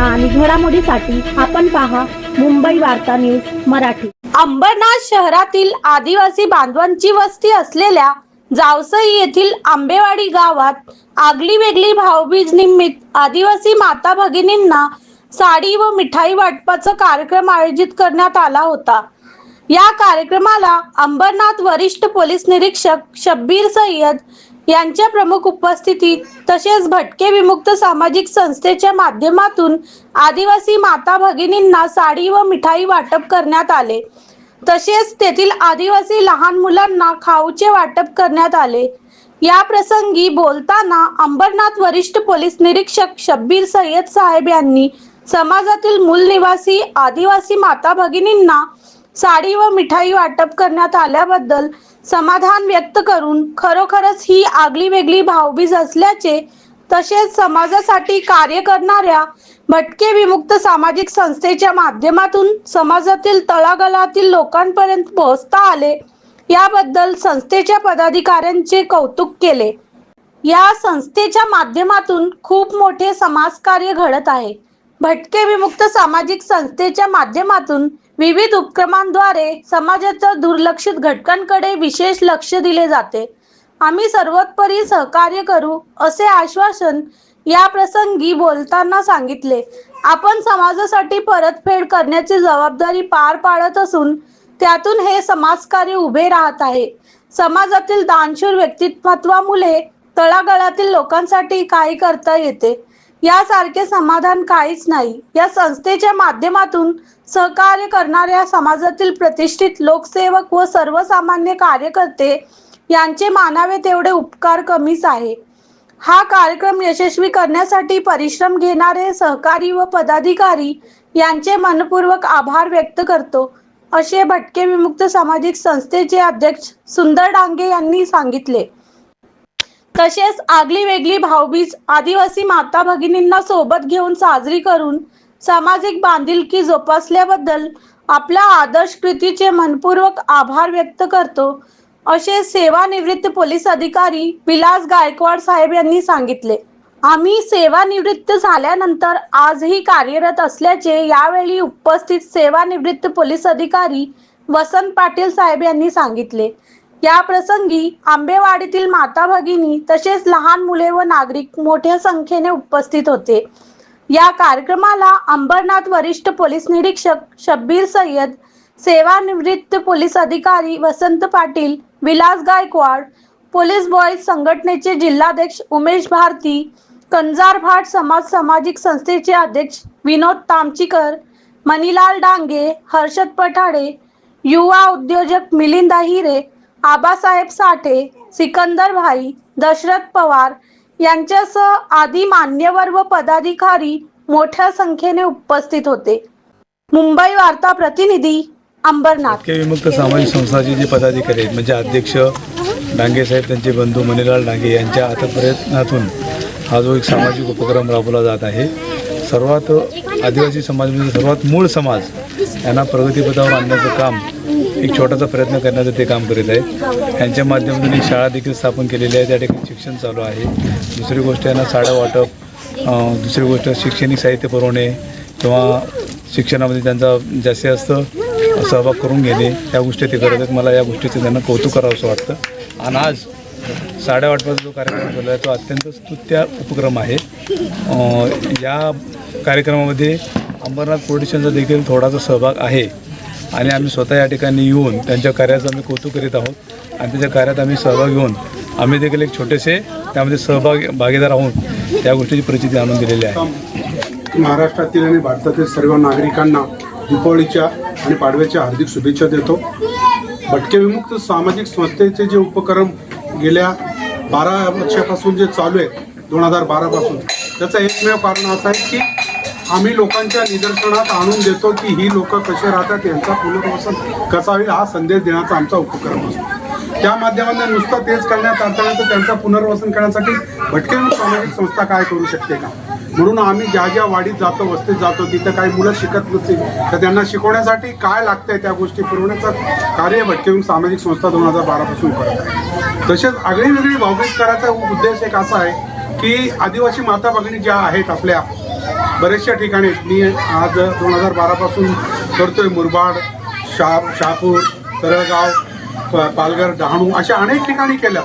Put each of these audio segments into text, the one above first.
बातम्या आणि घडामोडीसाठी आपण पहा मुंबई वार्ता न्यूज मराठी. अंबरनाथ शहरातील आदिवासी बांधवांची वस्ती असलेल्या जावसई येथील आंबेवाडी गावात आगली वेगळी भाऊबीज निमित्त आदिवासी माता भगिनींना साडी व मिठाई वाटपाचा कार्यक्रम आयोजित करण्यात आला होता. या कार्यक्रमाला अंबरनाथ वरिष्ठ पोलीस निरीक्षक शब्बीर सय्यद यांच्या प्रमुख उपस्थितीत तसेच भटके विमुक्त सामाजिक संस्थेच्या माध्यमातून आदिवासी माता भगिनींना साडी व मिठाई वाटप करण्यात आले. तसेच तेथील आदिवासी लहान मुलांना खाऊचे वाटप करण्यात आले. या प्रसंगी बोलताना अंबरनाथ वरिष्ठ पोलीस निरीक्षक शब्बीर सय्यद साहेब यांनी समाजातील मूल निवासी आदिवासी माता भगिनींना साडी व मिठाई वाटप करण्यात आल्याबद्दल समाधान व्यक्त करून खरोखरच ही आगली वेगळी भावबीज असल्याचे तसेच समाजासाठी कार्य करणाऱ्या भटके विमुक्त सामाजिक संस्थेच्या माध्यमातून समाजातील तळागळातील लोकांपर्यंत पोहोचता आले याबद्दल संस्थेच्या पदाधिकाऱ्यांचे कौतुक केले. या संस्थेच्या माध्यमातून खूप मोठे समाजकार्य घडत आहे. भटके विमुक्त सामाजिक संस्थेच्या माध्यमातून विविध उपक्रमांद्वारे समाजाच्या दुर्लक्षित घटकांकडे विशेष लक्ष दिले जाते. आम्ही सर्वोत्परी सहकार्य करू असे आश्वासन या प्रसंगी बोलताना सांगितले. आपण समाजासाठी परतफेड करण्याची जबाबदारी पार पाडत असून त्यातून हे समाजकार्य उभे राहत आहे. समाजातील दानशूर व्यक्तिमत्वामुळे तळागाळातील लोकांसाठी काही करता येते. यासारखे समाधान काहीच नाही. या संस्थेच्या माध्यमातून सहकार्य करणाऱ्या समाजातील प्रतिष्ठित लोकसेवक व सर्वसामान्य कार्यकर्ते यांचे मानावे तेवढे उपकार कमीच आहे. हा कार्यक्रम यशस्वी करण्यासाठी परिश्रम घेणारे सहकारी व पदाधिकारी यांचे मनपूर्वक आभार व्यक्त करतो असे भटके विमुक्त सामाजिक संस्थेचे अध्यक्ष सुंदर डांगे यांनी सांगितले. तसेच आगली वेगळी भाऊबीज आदिवासी माता भगिनींना सोबत घेऊन साजरी करून सामाजिक बांधिलकी जोपासल्याबद्दल आपल्या आदर्श कृतीचे मनपूर्वक आभार व्यक्त करतो. असे सेवानिवृत्त पोलीस अधिकारी विलास गायकवाड साहेब यांनी सांगितले. आम्ही सेवानिवृत्त झाल्यानंतर आजही कार्यरत असल्याचे यावेळी उपस्थित सेवानिवृत्त पोलीस अधिकारी वसंत पाटील साहेब यांनी सांगितले. या प्रसंगी आंबेवाडीतील माता भगिनी तसेच लहान मुले व नागरिक मोठ्या संख्येने उपस्थित होते. या कार्यक्रमाला अंबरनाथ वरिष्ठ पोलीस निरीक्षक शब्बीर सय्यद सेवानिवृत्त पोलीस अधिकारी वसंत पाटील विलास गायकवाड पोलीस बॉईज संघटनेचे जिल्हाध्यक्ष उमेश भारती कंजार भाट समाज सामाजिक संस्थेचे अध्यक्ष विनोद तामचीकर मणिलाल डांगे हर्षद पठाडे युवा उद्योजक मिलिंदा हिरे आबासाहेब साठे सिकंदर भाई दशरथ पवार यांच्यासह आदी मान्यवर व पदाधिकारी मोठ्या संख्येने उपस्थित होते. मुंबई वार्ता प्रतिनिधी अंबरनाथ. विमुक्त सामाजिक संस्थाचे जे पदाधिकारी आहेत म्हणजे अध्यक्ष डांगे साहेब त्यांचे बंधू मणिलाल डांगे यांच्या आता प्रयत्नातून हा जो एक सामाजिक उपक्रम राबवला जात आहे सर्वात आदिवासी समाज म्हणजे सर्वात मूळ समाज यांना प्रगतीपथावर आणण्याचं काम एक छोटासा प्रयत्न करण्याचं ते काम करीत आहेत त्यांच्या माध्यमातून एक शाळा देखील स्थापन केलेली आहे. त्या ठिकाणी शिक्षण चालू आहे. दुसरी गोष्ट यांना साड्या वाटप दुसरी गोष्ट शैक्षणिक साहित्य पुरवणे किंवा शिक्षणामध्ये त्यांचा जास्तीत जास्त सहभाग करून घेणे या गोष्टी ते करत आहेत. मला या गोष्टीचं त्यांना कौतुक करावं असं वाटतं. आणि आज साड्या वाटपाचा जो कार्यक्रम झाला आहे तो अत्यंत स्तुत्य उपक्रम आहे. या कार्यक्रमामध्ये अंबरनाथ प्रोडिशनचा देखील थोडासा सहभाग आहे. आणि आम्ही स्वतः या ठिकाणी येऊन त्यांच्या कार्याचं आम्ही कौतुक करीत आहोत. आणि त्याच्या कार्यात आम्ही सहभाग घेऊन आम्ही देखील एक छोटेसे त्यामध्ये सहभाग भागीदार आहोत त्या गोष्टीची प्रचिती आणून दिलेली आहे. महाराष्ट्रातील आणि भारतातील सर्व नागरिकांना दीपावलीच्या आणि पाडव्याच्या हार्दिक शुभेच्छा देतो. भटके विमुक्त सामाजिक संस्थेचे जे उपक्रम गेल्या बारा वर्षापासून जे चालू आहे दोन हजार बारापासून त्याचं एकमेव कारण असं आहे की आम्ही लोकांच्या निदर्शनात आणून देतो की ही लोक कसे राहतात यांचा पुनर्वसन कसा होईल हा संदेश देण्याचा आमचा उपक्रम असतो. त्या माध्यमातून नुसतं तेच करण्यात अडथळा तर त्यांचं पुनर्वसन करण्यासाठी भटके सामाजिक संस्था काय करू शकते का? म्हणून आम्ही ज्या ज्या वाडीत जातो वस्तीत जातो तिथं काही मुलं शिकत नसतील तर त्यांना शिकवण्यासाठी काय लागतंय त्या गोष्टी पुरवण्याचं कार्य भटके सामाजिक संस्था दोन हजार बारापासून करत आहे. तसेच आगळी वेगळी भावबीज करायचा उद्देश एक असा आहे की आदिवासी माता भगिनी ज्या आहेत आपल्या बरेचशा ठिकाणी मी आज दोन हजार बारापासून करतोय मुरबाड शा शहापूर तरळगाव प- पालघर डहाणू अशा अनेक ठिकाणी केलं.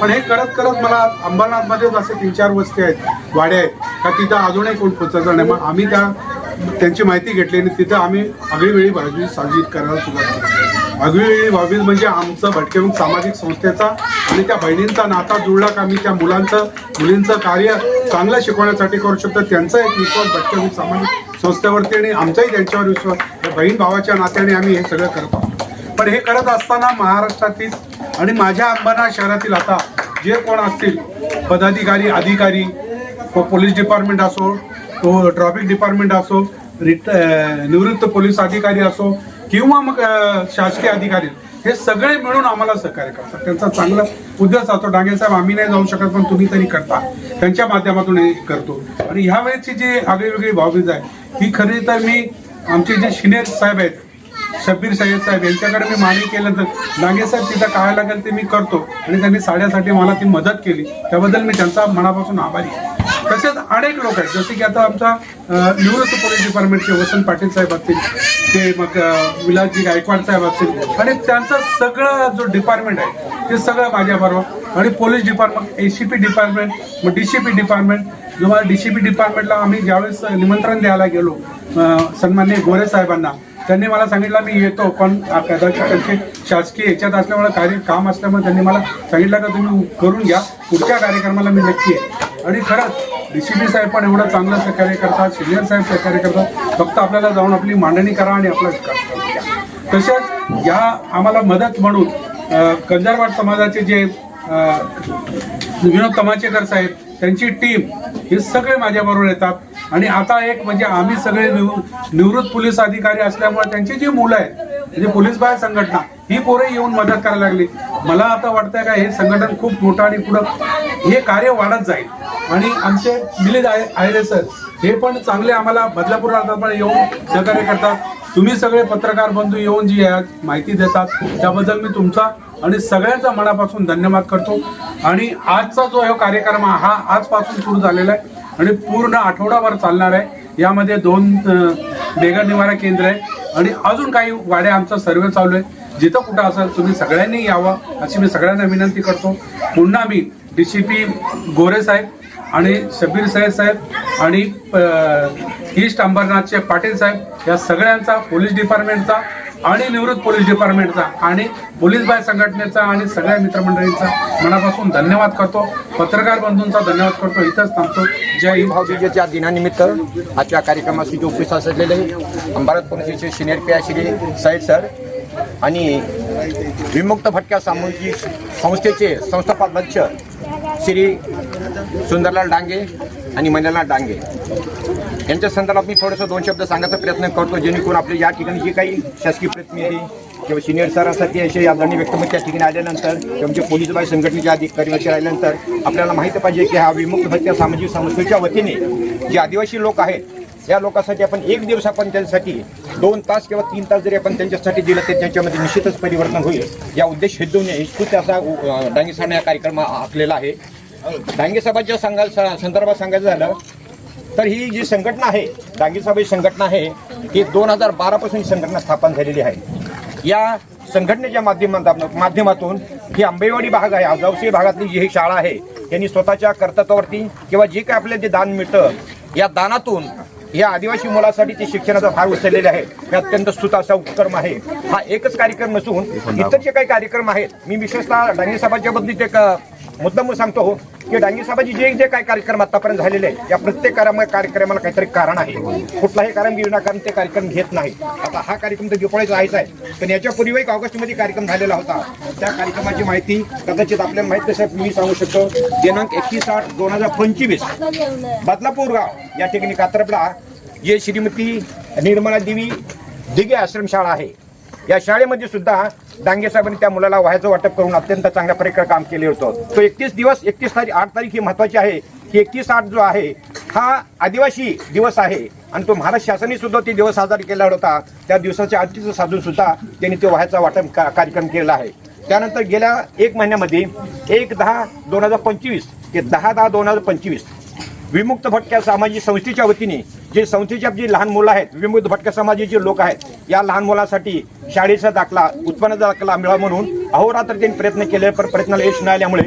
पण हे करत करत मला अंबरनाथमध्येच असे तीन चार वस्ती आहेत वाड्या आहेत. का तिथं अजूनही कोण पोचायचं नाही. मग आम्ही त्या त्यांची माहिती घेतली आणि तिथं आम्ही आगळीवेळी भाजी साजरी करायला सुरुवात केली. आगळीवेळी भावी म्हणजे आमचं भटकेमुख सामाजिक संस्थेचा आणि त्या बहिणींचा नाता जुळला का मी त्या मुलांचं मुलींचं कार्य चांगलं शिकवण्यासाठी करू शकतो. त्यांचा एक विश्वास भटकेमुख सामाजिक संस्थेवरती आणि आमचाही त्यांच्यावर विश्वास. बहीण भावाच्या नात्याने आम्ही हे सगळं करत आहोत. पण हे करत असताना महाराष्ट्रातील आणि माझ्या अंबरनाथ शहरातील आता जे कोण असतील पदाधिकारी अधिकारी प- पोलीस डिपार्टमेंट असो तो ट्रॅफिक डिपार्टमेंट असो रिट निवृत्त पोलीस अधिकारी असो किंवा मग शासकीय अधिकारी हे सगळे मिळून आम्हाला सहकार्य करतात. त्यांचा चांगला उद्देश असतो डांगे साहेब आम्ही नाही जाऊ शकत पण तुम्ही तरी करता. त्यांच्या माध्यमातून हे करतो. आणि ह्या वेळेची जी आगळीवेगळी बाबीज आहे ही खरी तर मी आमचे जे शिनेर साहेब आहेत शब्बीर सय्यद साहेब यांच्याकडे मी मागणी केल्यानंतर डांगे साहेब तिथं काय लागेल ते मी करतो. आणि त्यांनी साड्यासाठी मला ती मदत केली. त्याबद्दल मी त्यांचा मनापासून आभारी तसेच अनेक लोक आहेत. जसे की आता आमचा निवृत्त पोलीस डिपार्टमेंटचे वसंत पाटील साहेब असतील ते मग विलासजी गायकवाड साहेब असतील आणि त्यांचं सगळं जो डिपार्टमेंट आहे ते सगळं माझ्याबरोबर. आणि police department A C P department मग डी सी पी डिपार्टमेंट जेव्हा डी सी पी डिपार्टमेंटला आम्ही ज्यावेळेस निमंत्रण द्यायला गेलो सन्मान्य गोरे साहेबांना त्यांनी मला सांगितलं मी येतो पण कदाचित त्यांचे शासकीय याच्यात असल्यामुळे कार्य काम असल्यामुळे त्यांनी मला सांगितलं का तुम्ही करून घ्या पुढच्या कार्यक्रमाला मी नक्की आहे आणि खरंच डी सी बी साहेब पण एवढं चांगलं सहकार्य करतात सिनियर साहेब सहकार्य करतात. फक्त आपल्याला जाऊन आपली मांडणी करा आणि आपलं विकास तसेच या आम्हाला मदत म्हणून अ, कंजारवाड समाजाचे जे विनोद तमाचेकर साहेब त्यांची टीम हे सगळे माझ्याबरोबर येतात. आणि आता एक म्हणजे आम्ही सगळे निव- निवृत्त पोलीस अधिकारी असल्यामुळे त्यांची जी मुलं आहेत म्हणजे पोलीस बाहेर संघटना ही पोरे येऊन मदत करायला लागली. मला आता वाटतंय का हे संघटन खूप मोठं आणि पुढं हे कार्य वाढत जाईल. आणि आमचे मिलिंद आहे आयरे सर. हे पण चांगले आम्हाला बदलापूर राहतात पण येऊन सहकार्य करतात. तुम्ही सगळे पत्रकार बंधू येऊन जी या माहिती देतात. त्याबद्दल मी तुमचा आणि सगळ्यांचा मनापासून धन्यवाद करतो. आणि आजचा जो हा कार्यक्रम हा आजपासून सुरू झालेला आहे आणि पूर्ण आठवडाभर चालणार आहे. यामध्ये दोन अं, बेघर निवारा केंद्र आहे. आणि अजून काही वाड्या आमचा सर्वे चालू आहे. जिथं कुठं असेल तुम्ही सगळ्यांनी यावं अशी मी सगळ्यांना विनंती करतो. पुन्हा मी डी सी पी गोरे साहेब आणि शबीर साहेब साहेब आणि ईस्ट अंबरनाथचे पाटील साहेब या सगळ्यांचा पोलीस डिपार्टमेंटचा आणि निवृत्त पोलीस डिपार्टमेंटचा आणि पोलीस बाय संघटनेचा आणि सगळ्या मित्रमंडळींचा मनापासून धन्यवाद करतो. पत्रकार बंधूंचा धन्यवाद करतो. इथंच थांबतो. जय हिंद. भाऊबीजेच्या दिनानिमित्त आजच्या कार्यक्रमाशी जे उपस्थित असलेले अंबारत पोलिसचे सिनियर पी आय श्री साहेब सर आणि विमुक्त भटक्या सामूहिक संस्थेचे संस्थापक अध्यक्ष श्री सुंदरलाल डांगे आणि मंडलनाथ डांगे. यांच्या संदर्भात मी थोडंसं दोन शब्द सांगायचा प्रयत्न करतो जेणेकरून आपले या ठिकाणी जे काही शासकीय प्रतिनिधी किंवा सिनियर सरांसाठी असे आदरणीय व्यक्तिमत्व त्या ठिकाणी आल्यानंतर किंवा पोलीस बाई संघटनेचे अधिकारी वगैरे आल्यानंतर आपल्याला माहिती पाहिजे की हा विमुक्त भटक्या सामाजिक संस्थेच्या वतीने जे आदिवासी लोक आहेत या लोकांसाठी आपण एक दिवस आपण त्यांच्यासाठी दोन तास किंवा तीन तास जरी आपण त्यांच्यासाठी दिलं तर त्यांच्यामध्ये निश्चितच परिवर्तन होईल. या उद्देश हेतून हिस्तुत असा डांगीसाने हा कार्यक्रम आखलेला आहे. डांगे साहेबांच्या सांगायला संदर्भात सांगायचं झालं तर ही जी संघटना आहे डांगे साहेब संघटना आहे ही दोन हजार बारापासून ही संघटना स्थापन झालेली आहे. या संघटनेच्या माध्यमात माध्यमातून ही आंबेवाडी भाग आहे आजावसी भागातली जी ही शाळा आहे त्यांनी स्वतःच्या कर्तृत्वावरती किंवा जे काही आपल्याला ते दान मिळतं या दानातून या आदिवासी मुलासाठी ते शिक्षणाचा भार उचललेले आहे. हे अत्यंत स्तुत असा उपक्रम आहे. हा एकच कार्यक्रम नसून इतर जे काही कार्यक्रम आहेत. मी विशेषतः डांगे साहेबांच्या ते मुद्दाम सांगतो हो, की डांगे साहेबांचे जे जे काही कार्यक्रम आतापर्यंत झालेले आहेत या प्रत्येक कार्यक्रमाला काहीतरी कारण आहे. कुठलाही कारण विनाकारण ते कार्यक्रम घेत नाही आता हा कार्यक्रम तर दिवाळीचा आहेच आहे. पण याच्यापूर्वी एक ऑगस्टमध्ये कार्यक्रम झालेला होता. त्या कार्यक्रमाची माहिती कदाचित आपल्याला माहीत तसं मी सांगू शकतो. दिनांक एकतीस आठ दोन हजार पंचवीस बदलापूर गाव या ठिकाणी कात्रपडा जे श्रीमती निर्मला देवी दिघे आश्रमशाळा आहे. या शाळेमध्ये सुद्धा डांगे साहेबांनी त्या मुलाला व्हायचं वाटप करून अत्यंत चांगल्या प्रकारे काम केले होतं. तो एकतीस दिवस एकतीस तारीख आठ तारीख ही महत्वाची आहे की एकतीस आठ जो आहे हा आदिवासी दिवस आहे. आणि तो महाराष्ट्र शासनाने सुद्धा ते दिवस साजरा केला होता. त्या दिवसाच्या आधीच साधून सुद्धा त्यांनी तो व्हायचा वाटप का- कार्यक्रम केलेला आहे. त्यानंतर गेल्या एक महिन्यामध्ये एक दहा दोन हजार पंचवीस ते दहा दहा दोन हजार पंचवीस विमुक्त भटक्या सामाजिक संस्थेच्या वतीने जे संस्थेच्या जी लहान मुलं आहेत विमुक्त भटक्या समाजाचे लोक आहेत या लहान मुलासाठी शाळेचा दाखला उत्पन्नाचा दाखला मिळावा म्हणून अहोरात्र त्यांनी प्रयत्न केले पण प्रयत्नाला यश मिळाल्यामुळे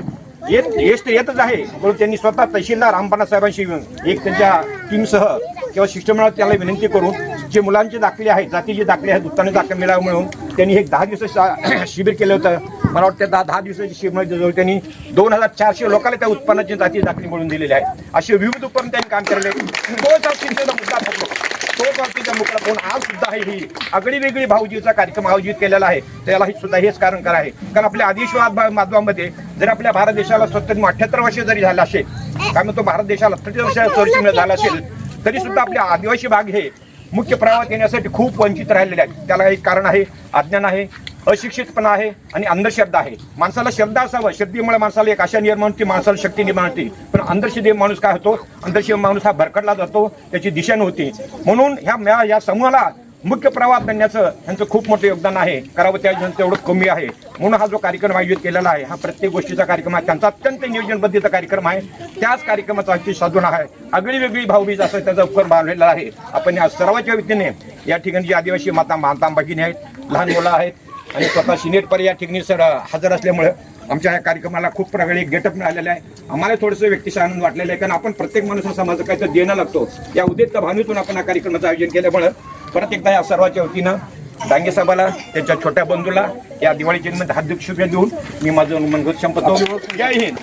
येत यश तर येतच आहे. म्हणून त्यांनी स्वतः तहसीलदार रामपाना साहेबांशी एक त्यांच्या टीमसह किंवा शिष्टमंडळ त्याला विनंती करून जे मुलांचे दाखले आहेत जातीचे दाखले आहेत उत्पन्न दाखले मिळावे म्हणून त्यांनी एक दहा दिवसाचं शिबिर केलं होतं. मला वाटतं दहा दहा दिवसाची शिवमध्ये जवळ त्यांनी दोन हजार चारशे लोकांना त्या उत्पन्नाची जाती दाखली मिळून दिलेली आहे. असे विविध उपक्रम त्यांनी काम केलेले तो तोच मुद्दा तोच बाबतीचा मुकडा फोन आज सुद्धा आहे ही आगळी वेगळी भाऊजीचा कार्यक्रम आयोजित केलेला आहे. त्याला सुद्धा हेच कारण करा आहे. कारण आपल्या आदिशवाद माध्यमामध्ये जर आपल्या भारत देशाला स्वतंत्र अठ्याहत्तर वर्ष जरी झालं असेल काय म्हणतो भारत देशाला अठ्ठेचाळीस वर्ष वर्ष झाला असेल तरी सुद्धा आपले आदिवासी भाग हे मुख्य प्रवाहात येण्यासाठी खूप वंचित राहिलेले आहेत. त्याला एक कारण आहे अज्ञान आहे. अशिक्षितपणा आहे आणि अंधश्रद्धा आहे. माणसाला शब्द असावं श्रद्धेमुळे माणसाला एक आशा निर्माण होती माणसाला शक्ती निर्माण होती. पण अंधश्रद्धे माणूस काय होतो? अंधश्रद्धे माणूस हा भरकटला जातो त्याची दिशा नव्हती. म्हणून ह्या म्या- या समूहाला मुख्य प्रवाह आणण्याचं यांचं खूप मोठं योगदान आहे. करावं त्या तेवढं कमी आहे. म्हणून हा जो कार्यक्रम आयोजित केलेला आहे हा प्रत्येक गोष्टीचा कार्यक्रम आहे. त्यांचा अत्यंत नियोजनबद्धीचा कार्यक्रम आहे. त्याच कार्यक्रमाचा अति साधून आहे. आगळी वेगळी भाऊबीज असं त्याचा उपक्रम बांधलेला आहे. आपण या सर्वांच्या वतीने या ठिकाणी जी आदिवासी माता माता भगिनी आहेत लहान मुलं आहेत आणि स्वतः सिनेट पर या ठिकाणी सर हजर असल्यामुळे आमच्या या कार्यक्रमाला खूप प्रकारे गेटअप मिळालेला आहे. आम्हाला थोडंसं व्यक्तिशः आनंद वाटलेला आहे कारण आपण प्रत्येक माणूस हा समाजाचं काहीतरी देणं लागतो. या उद्देश भावनेतून आपण या कार्यक्रमाचं आयोजन केल्यामुळं परत एकदा या सर्वांच्या वतीनं डांगे साहेबाला त्यांच्या छोट्या बंधूला या दिवाळीच्या निमित्त हार्दिक शुभेच्छा देऊन मी माझं मनगत संपतो जय हिंद.